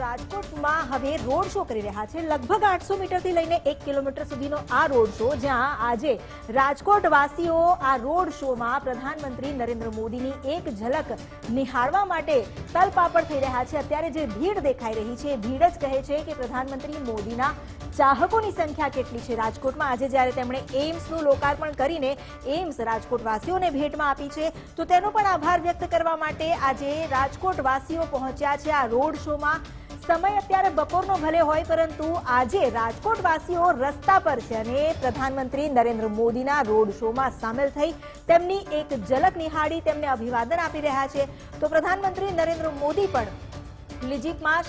રાજકોટમાં હવે road show કરી રહ્યા છે. લગભગ આઠસો મીટરથી લઈને એક કિલોમીટર સુધીનો આ રોડ શો, જ્યાં આજે રાજકોટ વાસીઓ આ રોડ શોમાં પ્રધાનમંત્રી નરેન્દ્ર મોદીની એક ઝલક નિહાળવા માટે તલપાપડ થઈ રહ્યા છે. અત્યારે જે ભીડ દેખાઈ રહી છે, ભીડ જ કહે છે કે પ્રધાનમંત્રી મોદીના ચાહકોની સંખ્યા કેટલી છે રાજકોટમાં. આજે જ્યારે તેમણે એમ્સનું લોકાર્પણ કરીને એમ્સ રાજકોટવાસીઓને ભેટમાં આપી છે, તો તેનો પણ આભાર વ્યક્ત કરવા માટે આજે રાજકોટવાસીઓ પહોંચ્યા છે આ રોડ શોમાં. સમય અત્યારે બપોરનો ભલે હોય, પરંતુ આજે રાજકોટવાસીઓ રસ્તા પર છે અને પ્રધાનમંત્રી નરેન્દ્ર મોદીના રોડ શોમાં સામેલ થઈ તેમની એક ઝલક નિહાળી તેમને અભિવાદન આપી રહ્યા છે. તો પ્રધાનમંત્રી નરેન્દ્ર મોદી પણ લીજીપમાં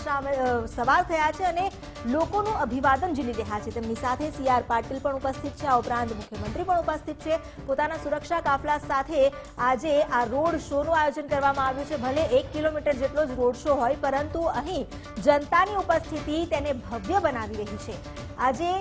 સવાર થયા છે અને લોકોનું અભિવાદન ઝીલી રહ્યા છે. તેમની સાથે સી પાટીલ પણ ઉપસ્થિત છે. આ ઉપરાંત મુખ્યમંત્રી પણ ઉપસ્થિત છે. પોતાના સુરક્ષા કાફલા સાથે આજે આ રોડ શોનું આયોજન કરવામાં આવ્યું છે. ભલે એક કિલોમીટર જેટલો જ રોડ શો હોય, પરંતુ અહીં જનતાની ઉપસ્થિતિ તેને ભવ્ય બનાવી રહી છે. આજે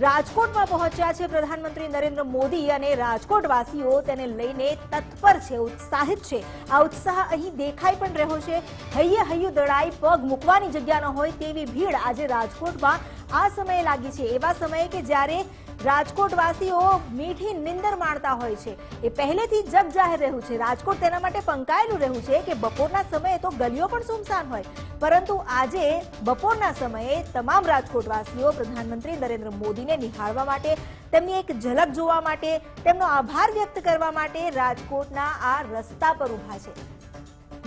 રાજકોટમાં પહોંચ્યા છે પ્રધાનમંત્રી નરેન્દ્ર મોદી અને રાજકોટવાસીઓ તેને લઈને તત્પર છે, ઉત્સાહિત છે. આ ઉત્સાહ અહીં દેખાઈ પણ રહ્યો છે. હૈયે હૈયું દડાઈ, પગ મૂકવાની જગ્યા ન હોય તેવી ભીડ આજે રાજકોટમાં આ સમયે લાગી છે. એવા સમયે કે જ્યારે રાજકોટવાસીઓ મીઠી નિંદર માણતા હોય છે. એ પહેલેથી જગ જાહેર રહ્યું છે. રાજકોટ તેના માટે પંકાયેલું રહ્યું છે કે બપોરના સમયે તો ગલીઓ પણ સુમસાન હોય. પરંતુ આજે બપોરના સમયે તમામ રાજકોટવાસીઓ, પ્રધાનમંત્રી નરેન્દ્ર મોદીને નિહાળવા માટે, તેમની એક ઝલક જોવા માટે, તેમનો આભાર વ્યક્ત કરવા માટે રાજકોટના આ રસ્તા પર ઊભા છે.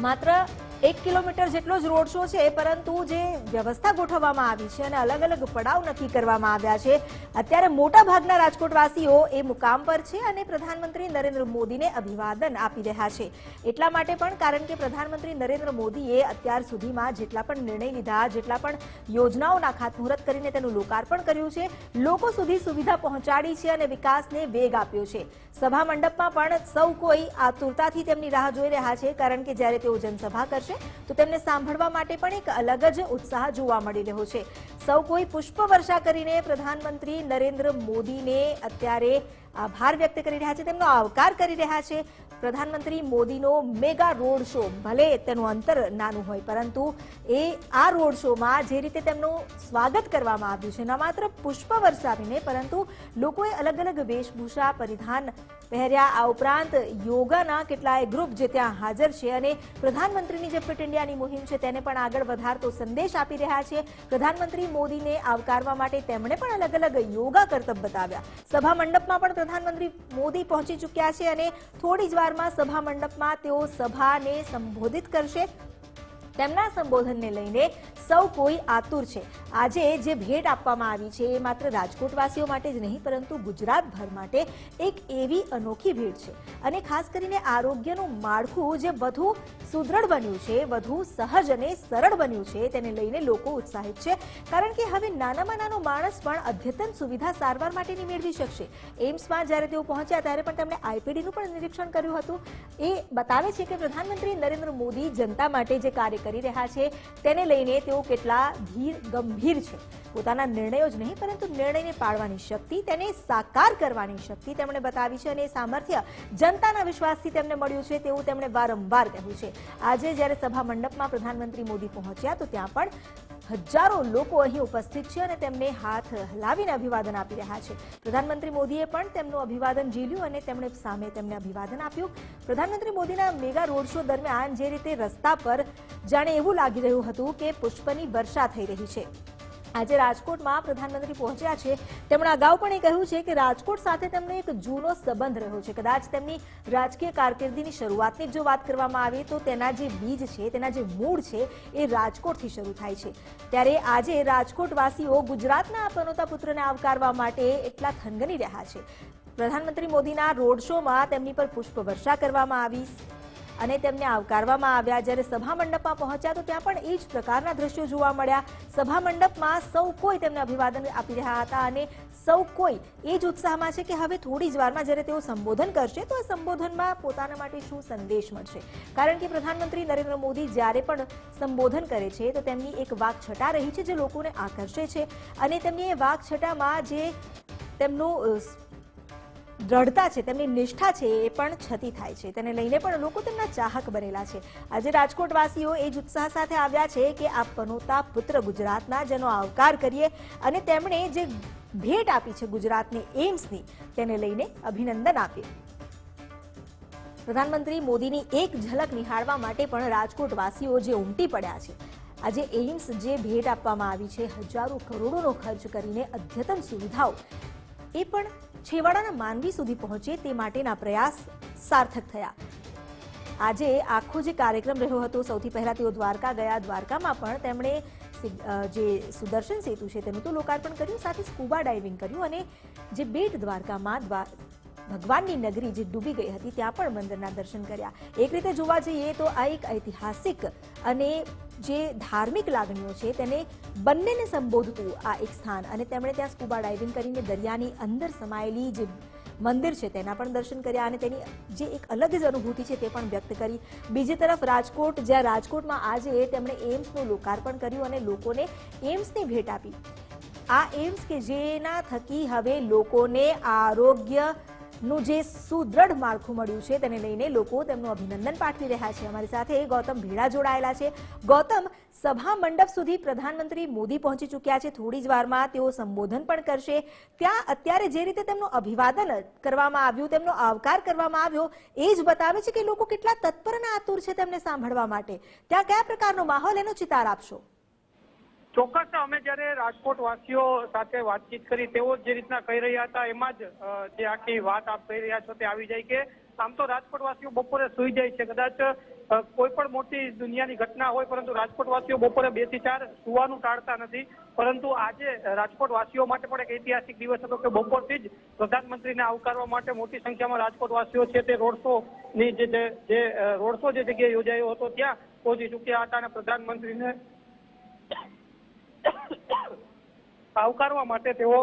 માત્ર એક કિલોમીટર જેટલો જ રોડ શો છે, પરંતુ જે વ્યવસ્થા ગોઠવવામાં આવી છે અને અલગ અલગ પડાવ નક્કી કરવામાં આવ્યા છે, અત્યારે મોટાભાગના રાજકોટવાસીઓ એ મુકામ પર છે અને પ્રધાનમંત્રી નરેન્દ્ર મોદીને અભિવાદન આપી રહ્યા છે. એટલા માટે પણ કારણ કે પ્રધાનમંત્રી નરેન્દ્ર મોદીએ અત્યાર સુધીમાં જેટલા પણ નિર્ણય લીધા, જેટલા પણ યોજનાઓના ખાતમુહૂર્ત કરીને તેનું લોકાર્પણ કર્યું છે, લોકો સુધી સુવિધા પહોંચાડી છે અને વિકાસને વેગ આપ્યો છે. સભા મંડપમાં પણ સૌ કોઈ આતુરતાથી તેમની રાહ જોઈ રહ્યા છે, કારણ કે જ્યારે તેઓ જનસભા કરશે તો તેમને સાંભળવા માટે પણ એક અલગ જ ઉત્સાહ જોવા મળી રહ્યો છે. સૌ કોઈ પુષ્પ વર્ષા કરીને પ્રધાનમંત્રી નરેન્દ્ર મોદીને અત્યારે આભાર વ્યક્ત કરી રહ્યા છે, તેમનો આવકાર કરી રહ્યા છે. પ્રધાનમંત્રી મોદીનો મેગા રોડ શો, ભલે તેનું અંતર નાનું હોય, પરંતુ એ આ રોડ શોમાં જે રીતે તેમનું સ્વાગત કરવામાં આવ્યું છે, ન માત્ર પુષ્પ વરસાવીને પરંતુ લોકોએ અલગ અલગ વેશભૂષા પરિધાન પહેર્યા. આ ઉપરાંત યોગાના કેટલાય ગ્રુપ જે ત્યાં હાજર છે અને પ્રધાનમંત્રીની જે ફિટ ઇન્ડિયાની મુહિમ છે તેને પણ આગળ વધારતો સંદેશ આપી રહ્યા છે. પ્રધાનમંત્રી મોદીને આવકારવા માટે તેમણે પણ અલગ અલગ યોગા કરતબ બતાવ્યા. સભા મંડપમાં પણ પ્રધાનમંત્રી મોદી પહોંચી ચૂક્યા છે અને થોડી જ વારમાં સભા મંડપમાં તેઓ સભાને સંબોધિત કરશે. તેમના સંબોધનને લઈને સૌ કોઈ આતુર છે. આજે જે ભેટ આપવામાં આવી છે એ માત્ર રાજકોટવાસીઓ માટે જ નહીં, પરંતુ ગુજરાતભર માટે એક એવી અનોખી ભેટ છે. અને ખાસ કરીને આરોગ્યનું માળખું જે વધુ સુદૃઢ બન્યું છે, વધુ સહજ અને સરળ બન્યું છે, તેને લઈને લોકો ઉત્સાહિત છે, કારણ કે હવે નાનામાં નાનો માણસ પણ અદ્યતન સુવિધા સારવાર માટેની મેળવી શકશે. એમ્સમાં જ્યારે તેઓ પહોંચ્યા ત્યારે પણ તેમણે આઈપીડીનું પણ નિરીક્ષણ કર્યું હતું. એ બતાવે છે કે પ્રધાનમંત્રી નરેન્દ્ર મોદી જનતા માટે જે કાર્ય કરી રહ્યા છે. તેને લઈને તેઓ કેટલા ધીર ગંભીર છે. પોતાના નિર્ણયો જ નહીં, પરંતુ નિર્ણયને પાડવાની શક્તિ, તેને સાકાર કરવાની શક્તિ તેમણે બતાવી છે અને એ સામર્થ્ય જનતાના વિશ્વાસથી તેમને મળ્યું છે તેવું તેમણે વારંવાર કહ્યું છે. આજે જ્યારે સભા મંડપમાં પ્રધાનમંત્રી મોદી પહોંચ્યા તો ત્યાં પણ હજારો લોકો અહીં ઉપસ્થિત છે અને તેમને હાથ હલાવીને અભિવાદન આપી રહ્યા છે. પ્રધાનમંત્રી મોદીએ પણ તેમનું અભિવાદન ઝીલ્યું અને તેમણે સામે તેમને અભિવાદન આપ્યું. પ્રધાનમંત્રી મોદીના મેગા રોડ શો દરમિયાન જે રીતે રસ્તા પર જાણે એવું લાગી રહ્યું હતું કે પુષ્પની વર્ષા થઈ રહી છે. આજે રાજકોટમાં પ્રધાનમંત્રી પહોંચ્યા છે. તેમણે અગાઉ પણ એ કહ્યું છે કે રાજકોટ સાથે તેમનો એક જૂનો સંબંધ રહ્યો છે. કદાચ તેમની રાજકીય કારકિર્દીની શરૂઆતની જો વાત કરવામાં આવે તો તેના જે બીજ છે, તેના જે મૂળ છે, એ રાજકોટથી શરૂ થાય છે. ત્યારે આજે રાજકોટવાસીઓ ગુજરાતના આ પનોતા પુત્રને આવકારવા માટે એટલા થનગની રહ્યા છે. પ્રધાનમંત્રી મોદીના રોડ શોમાં તેમની પર પુષ્પવર્ષા કરવામાં આવી. અને તેમને આવકારવામાં આવ્યા. જ્યારે સભા મંડપમાં પહોંચ્યા તો ત્યાં પણ એ જ પ્રકારના દ્રશ્યો જોવા મળ્યા. સભા મંડપમાં સૌ કોઈ તેમને અભિવાદન આપી રહ્યા હતા અને સૌ કોઈ એ જ ઉત્સાહમાં છે કે હવે થોડી જ વારમાં જ્યારે તેઓ સંબોધન કરશે તો આ સંબોધનમાં પોતાના માટે શું સંદેશ મળશે? કારણ કે પ્રધાનમંત્રી નરેન્દ્ર મોદી જ્યારે પણ સંબોધન કરે છે તો તેમની એક વાકછટા રહી છે જે લોકોને આકર્ષે છે. અને તેમની એ વાકછટામાં જે તેમનું દ્રઢતા છે, તેમની નિષ્ઠા છે, એ પણ છતી થાય છે. તેને લઈને પણ લોકો તેમના ચાહક બનેલા છે. આજે રાજકોટવાસીઓ એ જ ઉત્સાહ સાથે આવ્યા છે કે આ પનોતા પુત્ર ગુજરાતના જેનો આવકાર કરીએ અને તેમણે જે ભેટ આપી છે ગુજરાતને એમ્સની તેને લઈને અભિનંદન આપીએ. પ્રધાનમંત્રી મોદીની એક ઝલક નિહાળવા માટે પણ રાજકોટવાસીઓ જે ઉમટી પડ્યા છે. આજે એઇમ્સ જે ભેટ આપવામાં આવી છે, હજારો કરોડોનો ખર્ચ કરીને અદ્યતન સુવિધાઓ, એ પણ છેવાડાના માનવી સુધી પહોંચે તે માટેના પ્રયાસ સાર્થક થયા. આજે આખો જે કાર્યક્રમ રહ્યો હતો, સૌથી પહેલા તેઓ દ્વારકા ગયા. દ્વારકામાં પણ તેમણે જે સુદર્શન સેતુ છે તેનું તો લોકાર્પણ કર્યું, સાથે સ્કૂબા ડાઇવિંગ કર્યું અને જે બેટ દ્વારકામાં દ્વા, ભગવાનની નગરી જે ડૂબી ગઈ હતી, ત્યાં પણ મંદિરના દર્શન કર્યા. એક રીતે જોવા જઈએ તો આ એક ઐતિહાસિક અને જે ધાર્મિક લાગણીઓ છે તેને બંનેને સંબોધતું આ એક સ્થાન. અને તેમણે ત્યાં સ્કૂબા ડાઇવિંગ કરીને દરિયાની અંદર સમાયેલી જે મંદિર છે તેના પણ દર્શન કર્યા અને તેની જે એક અલગ જ અનુભૂતિ છે તે પણ વ્યક્ત કરી. બીજી તરફ રાજકોટ, જ્યાં રાજકોટમાં આજે તેમણે એમ્સનું લોકાર્પણ કર્યું અને લોકોને એમ્સની ભેટ આપી. આ એમ્સ કે જેના થકી હવે લોકોને આરોગ્ય નું જે સુદ્રઢ માળખું મળ્યું છે તેને લઈને લોકો તેમનું અભિનંદન પાઠવી રહ્યા છે. અમારી સાથે ગૌતમ ભેડા જોડાયેલા છે. ગૌતમ, સભા મંડપ સુધી પ્રધાનમંત્રી મોદી પહોંચી ચૂક્યા છે. થોડી જ વારમાં તેઓ સંબોધન પણ કરશે. ત્યાં અત્યારે જે રીતે તેમનું અભિવાદન કરવામાં આવ્યું, તેમનો આવકાર કરવામાં આવ્યો, એ જ બતાવે છે કે લોકો કેટલા તત્પર આતુર છે તેમને સાંભળવા માટે. ત્યાં કયા પ્રકારનો માહોલ એનો ચિતાર આપશો? ચોક્કસ અમે જ્યારે રાજકોટ વાસીઓ સાથે વાતચીત કરી, તેઓ જે રીતના કહી રહ્યા હતા, એમાં જ જે આખી વાત આપ કહી રહ્યા છો તે આવી જાય કે આમ તો રાજકોટ વાસીઓ બપોરે સુઈ જાય છે. કદાચ કોઈ પણ મોટી દુનિયાની ઘટના હોય, પરંતુ રાજકોટ વાસીઓ બપોરે બેથી ચાર સુવાનું ટાળતા નથી. પરંતુ આજે રાજકોટ વાસીઓ માટે પણ એક ઐતિહાસિક દિવસ હતો કે બપોરથી જ પ્રધાનમંત્રીને આવકારવા માટે મોટી સંખ્યામાં રાજકોટ વાસીઓ છે તે રોડ શો ની જે રોડ શો જે જગ્યાએ યોજાયો હતો, ત્યાં પહોંચી ચૂક્યા હતા અને પ્રધાનમંત્રીને આવકારવા માટે તેઓ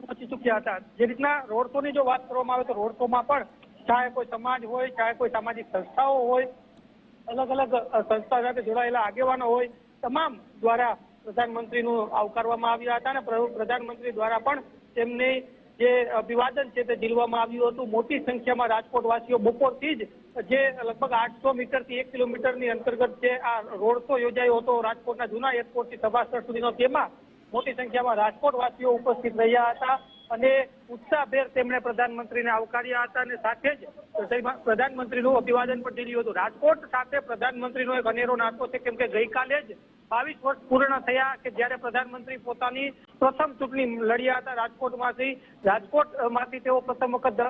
પહોંચી ચૂક્યા હતા. જે રીતના રોડ શો ની જો વાત કરવામાં આવે તો રોડ શો માં પણ ચાહે કોઈ સમાજ હોય, ચાહે કોઈ સામાજિક સંસ્થાઓ હોય, અલગ અલગ સંસ્થા સાથે જોડાયેલા આગેવાનો હોય, તમામ દ્વારા પ્રધાનમંત્રીનું આવકારવામાં આવ્યા હતા અને પ્રધાનમંત્રી દ્વારા પણ તેમની જે અભિવાદન છે તે ઝીલવામાં આવ્યું હતું. મોટી સંખ્યામાં રાજકોટ વાસીઓ બપોરથી જ જે લગભગ આઠસો મીટરથી એક કિલોમીટરની અંતર્ગત જે આ રોડ શો યોજાયો હતો, રાજકોટના જૂના એરપોર્ટથી સભાસ્થળ સુધીનો તેમાં મોટી સંખ્યામાં રાજકોટ વાસીઓ ઉપસ્થિત રહ્યા હતા અને ઉત્સાહભેર તેમણે પ્રધાનમંત્રીને આવકાર્યા હતા અને સાથે જ પ્રધાનમંત્રીનું અભિવાદન પણ ઝીલ્યું હતું. રાજકોટ સાથે પ્રધાનમંત્રીનો એક અનેરો નાતો છે, કેમ કે ગઈકાલે જ બાવીસ વર્ષ પૂર્ણ થયા કે જ્યારે પ્રધાનમંત્રી પોતાની પ્રથમ ચૂંટણી લડ્યા હતા રાજકોટમાંથી. રાજકોટમાંથી તેઓ પ્રથમ વખત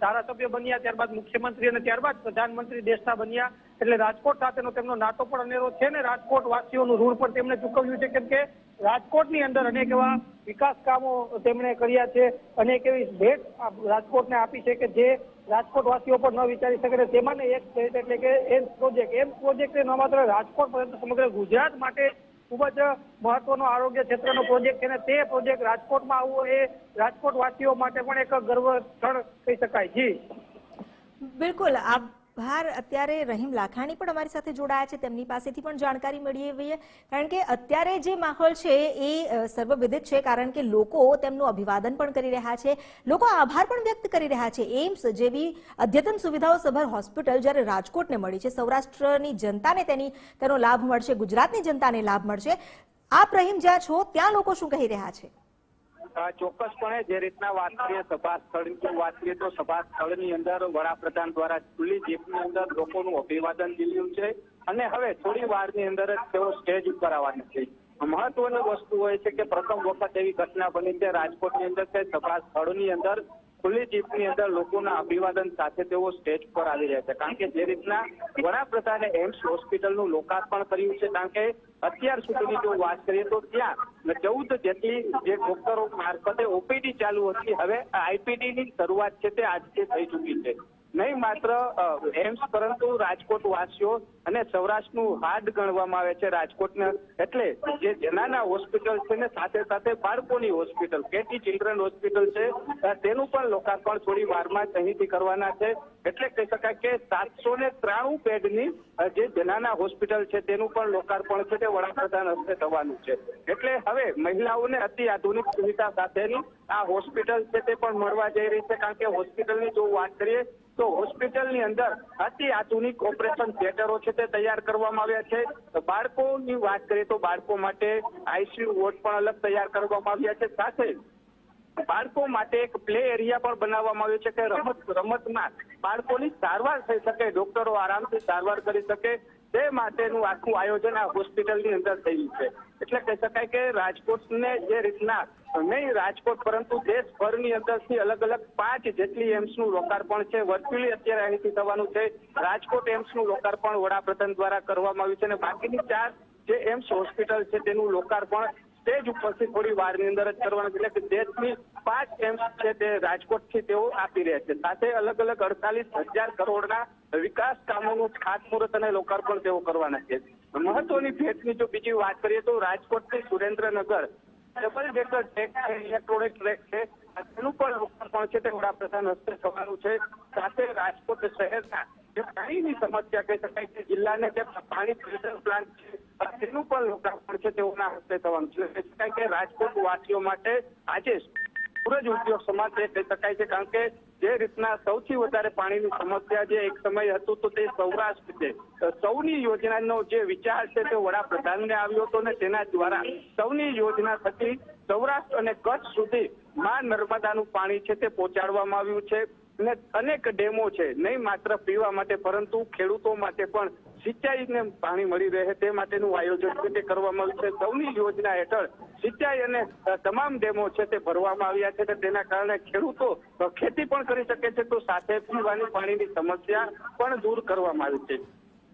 ધારાસભ્ય બન્યા, ત્યારબાદ મુખ્યમંત્રી અને ત્યારબાદ પ્રધાનમંત્રી દેશના બન્યા. એટલે રાજકોટ સાથેનો તેમનો નાતો પણ અનેરો છે ને રાજકોટ વાસીઓનું ઋણ પણ તેમણે ચૂકવ્યું છે, કેમ કે રાજકોટની અંદર અનેક એવા વિકાસ કામો તેમણે કર્યા છે. અનેક એવી ભેટ રાજકોટને આપી છે કે જે રાજકોટ વાસીઓ પણ ન વિચારી શકે ને તેમાંને એક એટલે કે એમ્સ પ્રોજેક્ટ. એમ્સ પ્રોજેક્ટ ન માત્ર રાજકોટ પરંતુ સમગ્ર ગુજરાત માટે ખૂબ જ મહત્વનો આરોગ્ય ક્ષેત્રનો પ્રોજેક્ટ છે અને તે પ્રોજેક્ટ રાજકોટમાં આવવો એ રાજકોટ વાસીઓ માટે પણ એક ગર્વ ક્ષણ કહી શકાય. જી. બિલકુલ. આભાર અત્યારે રહીમ લાખાણી પણ અમારી સાથે જોડાયા છે. તેમની પાસેથી પણ જાણકારી મેળવીએ કારણ કે અત્યારે જે માહોલ છે એ સર્વવિદિત છે કારણ કે લોકો તેમનું અભિવાદન પણ કરી રહ્યા છે. લોકો આભાર પણ વ્યક્ત કરી રહ્યા છે. એમ્સ જેવી અદ્યતન સુવિધાઓ સભર હોસ્પિટલ જ્યારે રાજકોટને મળી છે, સૌરાષ્ટ્રની જનતાને તેની, તેનો લાભ મળશે, ગુજરાતની જનતાને લાભ મળશે. આપ રહીમ જ્યાં છો, ત્યાં લોકો શું કહી રહ્યા છે? ચોક્કસપણે જે રીતના વાત કરીએ સભા સ્થળની વાત કરીએ તો સભા સ્થળની અંદર વડાપ્રધાન દ્વારા ખુલ્લી જીપની અંદર લોકોનું અભિવાદન દીધું છે અને હવે થોડી વારની અંદર જ તેઓ સ્ટેજ ઉપર આવવાના છે. મહત્વની વસ્તુ હોય છે કે પ્રથમ વખત એવી ઘટના બની છે, રાજકોટની અંદર કે સભા સ્થળની અંદર ખુલ્લી જીપની અંદર લોકોના અભિવાદન સાથે તેઓ સ્ટેજ પર આવી રહ્યા છે. કારણ કે જે રીતના વડાપ્રધાને એમ્સ હોસ્પિટલનું લોકાર્પણ કર્યું છે, કારણ કે અત્યાર સુધીની જો વાત કરીએ તો ત્યાં ચૌદ જેટલી જે ડોક્ટરો મારફતે ઓપીડી ચાલુ હતી, હવે આઈપીડીની શરૂઆત છે તે આજથી થઈ ચૂકી છે. નહીં, માત્ર એમ્સ પરંતુ રાજકોટ વાસીઓ અને સૌરાષ્ટ્રનું હાર્ડ ગણવામાં આવે છે રાજકોટને. એટલે જે જનાના હોસ્પિટલ છે ને સાથે સાથે બાળકોની હોસ્પિટલ, કેટી ચિલ્ડ્રન હોસ્પિટલ છે તેનું પણ લોકાર્પણ થોડી વારમાં અહીંથી કરવાના છે. એટલે કહી શકાય કે સાતસો ને ત્રાણું બેડની જે જનાના હોસ્પિટલ છે તેનું પણ લોકાર્પણ છે તે વડાપ્રધાન હસ્તે થવાનું છે. એટલે હવે મહિલાઓને અતિ આધુનિક સુવિધા સાથેની આ હોસ્પિટલ છે તે પણ મળવા જઈ રહી છે. કારણ કે હોસ્પિટલની જો વાત કરીએ તો હોસ્પિટલની અંદર અતિ આધુનિક ઓપરેશન થિયેટરો છે તે તૈયાર કરવામાં આવ્યા છે. બાળકોની વાત કરીએ તો બાળકો માટે આઈસીયુ વોર્ડ પણ અલગ તૈયાર કરવામાં આવ્યા છે. સાથે બાળકો માટે એક પ્લે એરિયા પણ બનાવવામાં આવ્યો છે કે રમત, રમતમાં બાળકોની સારવાર થઈ શકે, ડોક્ટરો આરામથી સારવાર કરી શકે. તે માટેનું આખું આયોજન આ હોસ્પિટલની અંદર થયું છે. એટલે કહી શકાય કે રાજકોટને જે રીતના નહીં, રાજકોટ, પરંતુ દેશભરની અંદરથી અલગ અલગ પાંચ જેટલી એમ્સનું લોકાર્પણ છે. વર્ચ્યુઅલી અત્યારે અહીંથી થવાનું છે. રાજકોટ એમ્સનું લોકાર્પણ વડાપ્રધાન દ્વારા કરવામાં આવ્યું છે અને બાકીની ચાર જે એમ્સ હોસ્પિટલ છે તેનું લોકાર્પણ સ્ટેજ ઉપરથી થોડી વારની અંદર જ કરવાનું એટલે કે દેશની પાંચ એમ્સ છે તે રાજકોટથી તેઓ આપી રહ્યા છે. સાથે અલગ અલગ અડતાલીસ હજાર કરોડના વિકાસ કામોનું ખાતમુહૂર્ત અને લોકાર્પણ તેઓ કરવાના છે. મહત્વની ભેટની જો બીજી વાત કરીએ તો રાજકોટથી સુરેન્દ્રનગર ડબલ ડેકર ટ્રેક છે ઇલેક્ટ્રોનિક ટ્રેક છે. તેનું પણ લોકાર્પણ છે, તે વડાપ્રધાન હસ્તે થવાનું છે. સાથે રાજકોટ શહેરના જે પાણીની સમસ્યા કહી શકાય કે જિલ્લાને જે પાણી ફિલ્ટર પ્લાન્ટ છે તેનું પણ લોકાર્પણ છે, તેઓના હસ્તે થવાનું છે. કહી શકાય કે રાજકોટ વાસીઓ માટે આજે સૂરજ ઉદ્યોગ સમાજ એ કહી શકાય છે, કારણ કે જે રીતના સૌથી વધારે પાણીની સમસ્યા જે એક સમય હતું તો તે સૌરાષ્ટ્ર છે. સૌની યોજનાનો જે વિચાર છે તે વડાપ્રધાનને આવ્યો હતો ને તેના દ્વારા સૌની યોજના થકી સૌરાષ્ટ્ર અને કચ્છ સુધી માં નર્મદાનું પાણી છે તે પહોંચાડવામાં આવ્યું છે. અને અનેક ડેમો છે, નહીં માત્ર પીવા માટે પરંતુ ખેડૂતો માટે પણ સિંચાઈને પાણી મળી રહે તે માટેનું આયોજન છે, તે કરવામાં આવ્યું છે. સૌની યોજના હેઠળ સિંચાઈ અને તમામ ડેમો છે તે ભરવામાં આવ્યા છે તેના કારણે ખેડૂતો ખેતી પણ કરી શકે છે, તો સાથે પીવાની પાણીની સમસ્યા પણ દૂર કરવામાં આવી છે.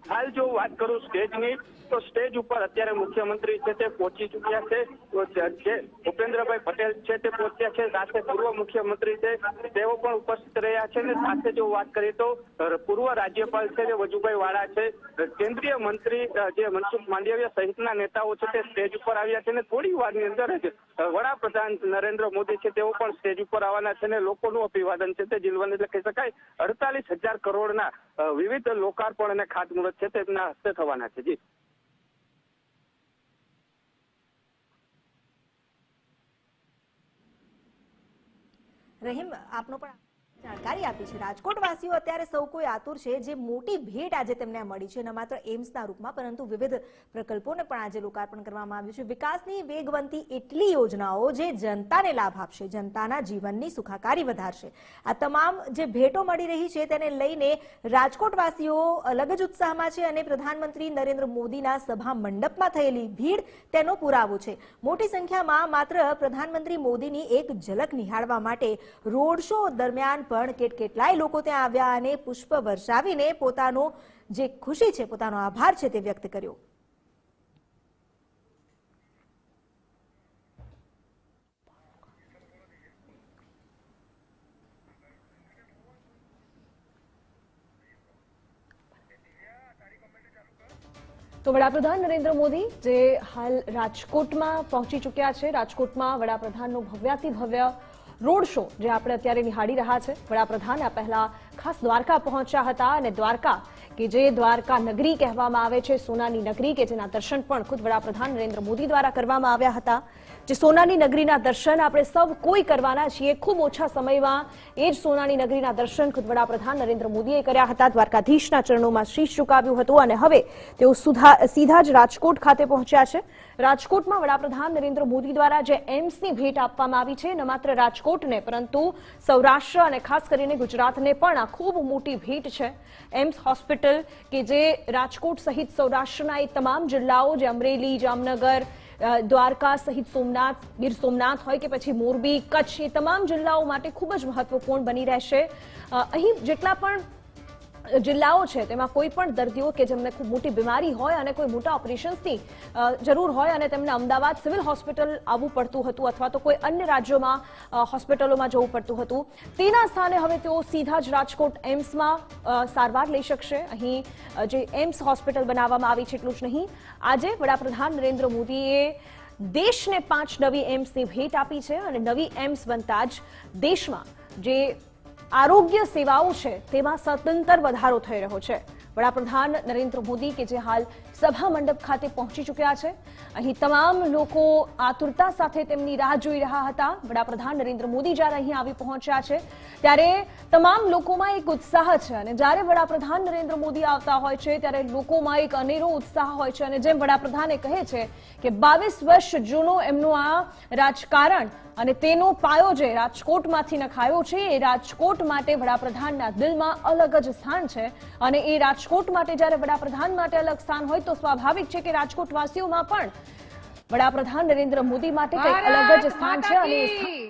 હાલ જો વાત કરું સ્ટેજની, તો સ્ટેજ ઉપર અત્યારે મુખ્યમંત્રી છે તે પહોંચી ચુક્યા છે. જે ભૂપેન્દ્રભાઈ પટેલ છે તે પહોંચ્યા છે. સાથે પૂર્વ મુખ્યમંત્રી છે તેઓ પણ ઉપસ્થિત રહ્યા છે અને સાથે જો વાત કરીએ તો પૂર્વ રાજ્યપાલ છે જે વજુભાઈ વાળા છે. કેન્દ્રીય મંત્રી જે મનસુખ માંડવિયા સહિતના નેતાઓ છે તે સ્ટેજ ઉપર આવ્યા છે અને થોડી વારની અંદર જ વડાપ્રધાન નરેન્દ્ર મોદી છે તેઓ પણ સ્ટેજ ઉપર આવવાના છે અને લોકોનું અભિવાદન છે તે ઝીલવાનું એટલે શકાય અડતાલીસ હજાર કરોડના વિવિધ લોકાર્પણ અને ખાતમુહૂર્ત છે તેમના હસ્તે થવાના છે. જી. રહીમ આપનો પણ જાણકારી આપી છે. રાજકોટવાસીઓ અત્યારે સૌ કોઈ આતુર છે. જે મોટી ભેટ આજે તેમને મળી છે. ન માત્ર એમ્સના રૂપમાં, પરંતુ વિવિધ પ્રકલ્પોને પણ આજે લોકાર્પણ કરવામાં આવ્યું છે. વિકાસની વેગવંતી એટલી યોજનાઓ જે જનતાને લાભ આપશે, જનતાના જીવનની સુખાકારી વધારશે. આ તમામ જે ભેટો મળી રહી છે તેને લઈને રાજકોટવાસીઓ અલગ જ ઉત્સાહમાં છે અને પ્રધાનમંત્રી નરેન્દ્ર મોદીના સભા મંડપમાં થયેલી ભીડ તેનો પુરાવો છે. મોટી સંખ્યામાં માત્ર પ્રધાનમંત્રી મોદીની એક ઝલક નિહાળવા માટે રોડ શો દરમિયાન પણ કેટ કેટલાય લોકો ત્યાં આવ્યા અને પુષ્પ વર્ષાવીને પોતાનો જે ખુશી છે, પોતાનો આભાર છે તે વ્યક્ત કર્યો. તો વડાપ્રધાન નરેન્દ્ર મોદી, જે હાલ રાજકોટમાં પહોંચી ચૂક્યા છે, રાજકોટમાં વડાપ્રધાનનો ભવ્યાતિ ભવ્ય રોડ શો, જે આપણે અત્યારે નિહાળી રહ્યા છે. વડાપ્રધાન આ પહેલા ખાસ દ્વારકા પહોંચ્યા હતા અને દ્વારકા કે જે દ્વારકા નગરી કહેવામાં આવે છે. સોનાની નગરી કે જેના દર્શન પણ ખુદ વડાપ્રધાન નરેન્દ્ર મોદી દ્વારા કરવામાં આવ્યા હતા. જે સોનાની નગરીના દર્શન આપણે સૌ કોઈ કરવાના છીએ. ખૂબ ઓછા સમયમાં એ જ સોનાની નગરીના દર્શન ખુદ વડાપ્રધાન નરેન્દ્ર મોદીએ કર્યા હતા. દ્વારકાધીશના ચરણોમાં શીશ ચુકાવ્યું હતું અને હવે તેઓ સીધા જ રાજકોટ ખાતે પહોંચ્યા છે. રાજકોટમાં વડાપ્રધાન નરેન્દ્ર મોદી દ્વારા જે એમ્સની ભેટ આપવામાં આવી છે, ન માત્ર રાજકોટને, પરંતુ સૌરાષ્ટ્ર અને ખાસ કરીને ગુજરાતને પણ આ ખૂબ મોટી ભેટ છે. એમ્સ હોસ્પિટલ કે જે રાજકોટ સહિત સૌરાષ્ટ્રના એ તમામ જિલ્લાઓ, જે અમરેલી, જામનગર દ્વારકા સહિત સોમનાથ, ગીર સોમનાથ હોય કે પછી મોરબી, કચ્છ, એ તમામ જિલ્લાઓ માટે ખૂબ જ મહત્વપૂર્ણ બની રહેશે. અહીં જેટલા પણ જિલ્લાઓ છે, તેમાં કોઈ પણ દર્દીઓ કે જેમને ખૂબ મોટી બીમારી હોય અને કોઈ મોટા ઓપરેશન્સની જરૂર હોય અને તેમને અમદાવાદ સિવિલ હોસ્પિટલ આવવું પડતું હતું અથવા તો કોઈ અન્ય રાજ્યોમાં હોસ્પિટલોમાં જવું પડતું હતું. તેના સ્થાને હવે તેઓ સીધા જ રાજકોટ એમ્સમાં સારવાર લઈ શકશે. અહીં જે એમ્સ હોસ્પિટલ બનાવવામાં આવી છે એટલું જ નહીં. આજે વડાપ્રધાન નરેન્દ્ર મોદીએ દેશને પાંચ નવી એમ્સની ભેટ આપી છે અને નવી એમ્સ બનતા જ દેશમાં જે આરોગ્ય સેવાઓ છે, તેમાં સતંતર વધારો થઈ રહ્યો છે. વડાપ્રધાન નરેન્દ્ર મોદી કે જે હાલ સભા મંડપ ખાતે પહોંચી ચૂક્યા છે. અહીં તમામ લોકો આતુરતા સાથે તેમની રાહ જોઈ રહ્યા હતા. વડાપ્રધાન નરેન્દ્ર મોદી જ્યારે અહીં આવી પહોંચ્યા છે, ત્યારે તમામ લોકોમાં એક ઉત્સાહ છે અને જ્યારે વડાપ્રધાન નરેન્દ્ર મોદી આવતા હોય છે, ત્યારે લોકોમાં એક અનેરો ઉત્સાહ હોય છે અને જેમ વડાપ્રધાને કહે છે કે બાવીસ વર્ષ જૂનું એમનું આ રાજકારણ અને તેનો પાયો જે રાજકોટમાંથી નખાયો છે, એ રાજકોટ માટે વડાપ્રધાનના દિલમાં અલગ જ સ્થાન છે અને એ રાજકોટ માટે જ્યારે વડાપ્રધાન માટે અલગ સ્થાન હોય તો સ્વાભાવિક છે કે રાજકોટ વાસીઓમાં પણ વડાપ્રધાન નરેન્દ્ર મોદી માટે કંઈક અલગ જ સ્થાન છે અને